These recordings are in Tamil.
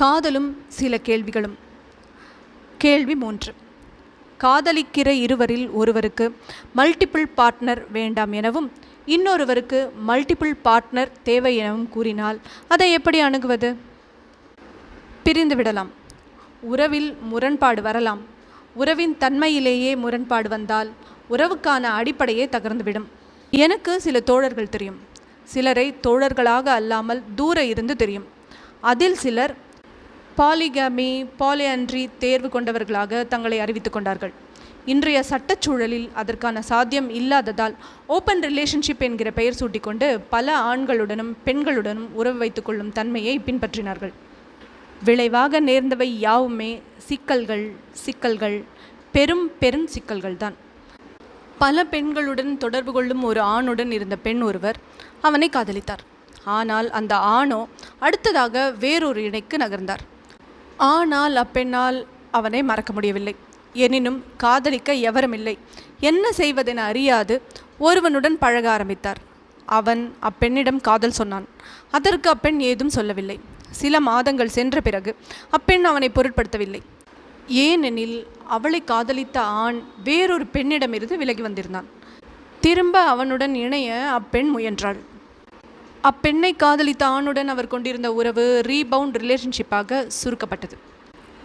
காதலும் சில கேள்விகளும். கேள்வி மூன்று. காதலிக்கிற இருவரில் ஒருவருக்கு மல்டிபிள் பார்ட்னர் வேண்டாம் எனவும் இன்னொருவருக்கு மல்டிபிள் பார்ட்னர் தேவை எனவும் கூறினால் அதை எப்படி அணுகுவது? பிரிந்து விடலாம் உறவில் முரண்பாடு வரலாம். உறவின் தன்மையிலேயே முரண்பாடு வந்தால் உறவுக்கான அடிப்படையே தகர்ந்துவிடும். எனக்கு சில தோழர்கள் தெரியும். சிலரை தோழர்களாக அல்லாமல் தூர இருந்து தெரியும். அதில் சிலர் பாலிகமி பாலியன்றி தேர்வு கொண்டவர்களாக தங்களை அறிவித்துக் கொண்டார்கள். இன்றைய சட்டச்சூழலில் அதற்கான சாத்தியம் இல்லாததால் ஓப்பன் ரிலேஷன்ஷிப் என்கிற பெயர் சூட்டிக்கொண்டு பல ஆண்களுடனும் பெண்களுடனும் உறவு வைத்துக்கொள்ளும் தன்மையை பின்பற்றினார்கள். விளைவாக நேர்ந்தவை யாவுமே சிக்கல்கள் சிக்கல்கள் பெரும் பெரும் சிக்கல்கள்தான். பல பெண்களுடன் தொடர்பு கொள்ளும் ஒரு ஆணுடன் இருந்த பெண் ஒருவர் அவனை காதலித்தார். ஆனால் அந்த ஆணோ அடுத்ததாக வேறொரு இணைக்கு நகர்ந்தார். ஆனால் அப்பெண்ணால் அவனை மறக்க முடியவில்லை. எனினும் காதலிக்க எவருமில்லை என்ன செய்வதென அறியாது ஒருவனுடன் பழக ஆரம்பித்தார். அவன் அப்பெண்ணிடம் காதல் சொன்னான். அதற்கு அப்பெண் ஏதும் சொல்லவில்லை. சில மாதங்கள் சென்ற பிறகு அப்பெண் அவனை பொருட்படுத்தவில்லை. ஏனெனில் அவளை காதலித்த ஆண் வேறொரு பெண்ணிடமிருந்து விலகி வந்திருந்தான். திரும்ப அவனுடன் இணைய அப்பெண் முயன்றாள். அப்பெண்ணை காதலித்த ஆணுடன் அவர் கொண்டிருந்த உறவு ரீபவுண்ட் ரிலேஷன்ஷிப்பாக சுருக்கப்பட்டது.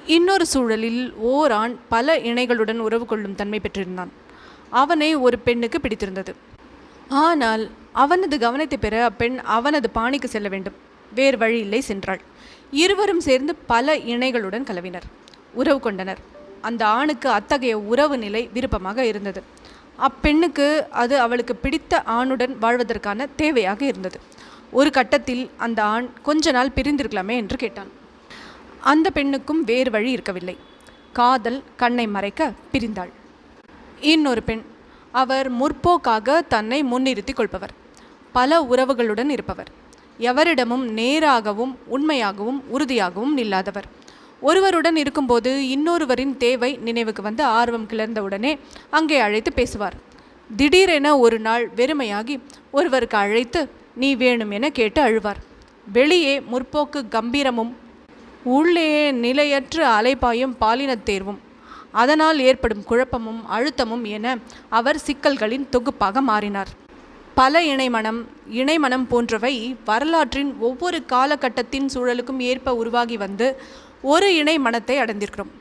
இன்னொரு சூழலில் ஓர் ஆண் பல இணைகளுடன் உறவு கொள்ளும் தன்மை பெற்றிருந்தான். அவனை ஒரு பெண்ணுக்கு பிடித்திருந்தது. ஆனால் அவனது கவனத்தை பெற அப்பெண் அவனது பாணிக்கு செல்ல வேண்டும். வேறு வழி இல்லை சென்றாள். இருவரும் சேர்ந்து பல இணைகளுடன் கலவினர். உறவு கொண்டனர். அந்த ஆணுக்கு அத்தகைய உறவு நிலை விருப்பமாக இருந்தது. அப்பெண்ணுக்கு அது அவளுக்கு பிடித்த ஆணுடன் வாழ்வதற்கான தேவையாக இருந்தது. ஒரு கட்டத்தில் அந்த ஆண் கொஞ்ச நாள் பிரிந்திருக்கலாமே என்று கேட்டான். அந்த பெண்ணுக்கும் வேறு வழி இருக்கவில்லை. காதல் கண்ணை மறைக்க பிரிந்தாள். இன்னொரு பெண் அவர் முற்போக்காக தன்னை முன்னிறுத்திக் கொள்பவர். பல உறவுகளுடன் இருப்பவர். எவரிடமும் நேராகவும் உண்மையாகவும் உறுதியாகவும் இல்லாதவர். ஒருவருடன் இருக்கும்போது இன்னொருவரின் தேவை நினைவுக்கு வந்து ஆர்வம் கிளர்ந்தவுடனே அங்கே அழைத்து பேசுவார். திடீரென ஒரு நாள் வெறுமையாகி ஒருவருக்கு அழைத்து நீ வேணும் என கேட்டு அழுவார். வெளியே முற்போக்கு கம்பீரமும் உள்ளே நிலையற்ற அலைபாயும் பாலினத் தேர்வும் அதனால் ஏற்படும் குழப்பமும் அழுத்தமும் என அவர் சிக்கல்களின் தொகுப்பாக மாறினார். பல இணைமனம் இணைமனம் போன்றவை வரலாற்றின் ஒவ்வொரு காலகட்டத்தின் சூழலுக்கும் ஏற்ப உருவாகி வந்து ஒரு இணை மனத்தை அடைந்திருக்கிறோம்.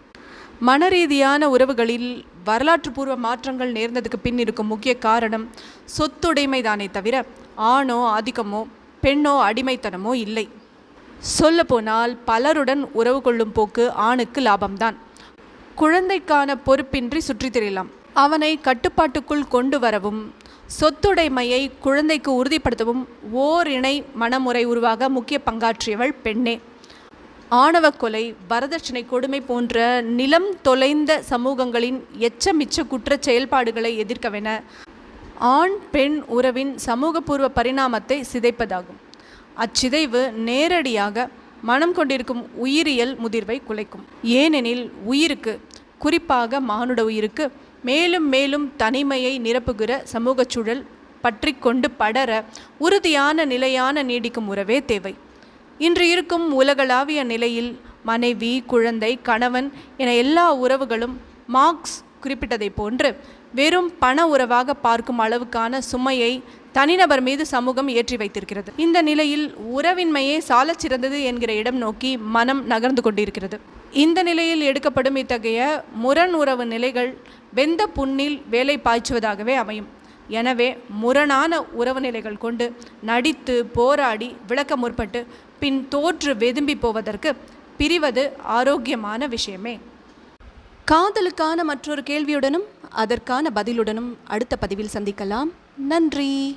மனரீதியான உறவுகளில் வரலாற்று பூர்வ மாற்றங்கள் நேர்ந்ததுக்கு பின் இருக்கும் முக்கிய காரணம் சொத்துடைமை தானே தவிர ஆணோ ஆதிக்கமோ பெண்ணோ அடிமைத்தனமோ இல்லை. சொல்லப்போனால் பலருடன் உறவு கொள்ளும் போக்கு ஆணுக்கு லாபம்தான். குழந்தைக்கான பொறுப்பின்றி சுற்றித் திரியலாம் அவனை கட்டுப்பாட்டுக்குள் கொண்டு வரவும் சொத்துடைமையை குழந்தைக்கு உறுதிப்படுத்தவும் ஓர் இணை மனமுறை உருவாக முக்கிய பங்காற்றியவள் பெண்ணே. ஆணவ கொலை வரதட்சணை கொடுமை போன்ற நிலம் தொலைந்த சமூகங்களின் எச்சமிச்ச குற்றச் செயல்பாடுகளை எதிர்க்கவென ஆண் பெண் உறவின் சமூகபூர்வ பரிணாமத்தை சிதைப்பதாகும். அச்சிதைவு நேரடியாக மனம் கொண்டிருக்கும் உயிரியல் முதிர்வை குலைக்கும். ஏனெனில் உயிருக்கு குறிப்பாக மானுட உயிருக்கு மேலும் மேலும் தனிமையை நிரப்புகிற சமூகச் சூழல் பற்றி கொண்டு படர உறுதியான நிலையான நீடிக்கும் உறவே தேவை. இன்று இருக்கும் உலகளாவிய நிலையில் மனைவி குழந்தை கணவன் என எல்லா உறவுகளும் மார்க்ஸ் குறிப்பிட்டதைப் போன்று வெறும் பண உறவாக பார்க்கும் அளவுக்கான சுமையை தனிநபர் மீது சமூகம் ஏற்றி வைத்திருக்கிறது. இந்த நிலையில் உறவின்மையே சாலச்சிறந்தது என்கிற இடம் நோக்கி மனம் நகர்ந்து கொண்டிருக்கிறது. இந்த நிலையில் எடுக்கப்படும் இத்தகைய முரண் உறவு நிலைகள் வெந்த புண்ணில் வேலை பாய்ச்சுவதாகவே அமையும். எனவே முரணான உறவு நிலைகள் கொண்டு நடித்து போராடி விளக்க முற்பட்டு பின் தோற்று வெதும்பி போவதற்கு பிரிவது ஆரோக்கியமான விஷயமே. காதலுக்கான மற்றொரு கேள்வியுடனும் அதற்கான பதிலுடனும் அடுத்த பதிவில் சந்திக்கலாம். நன்றி.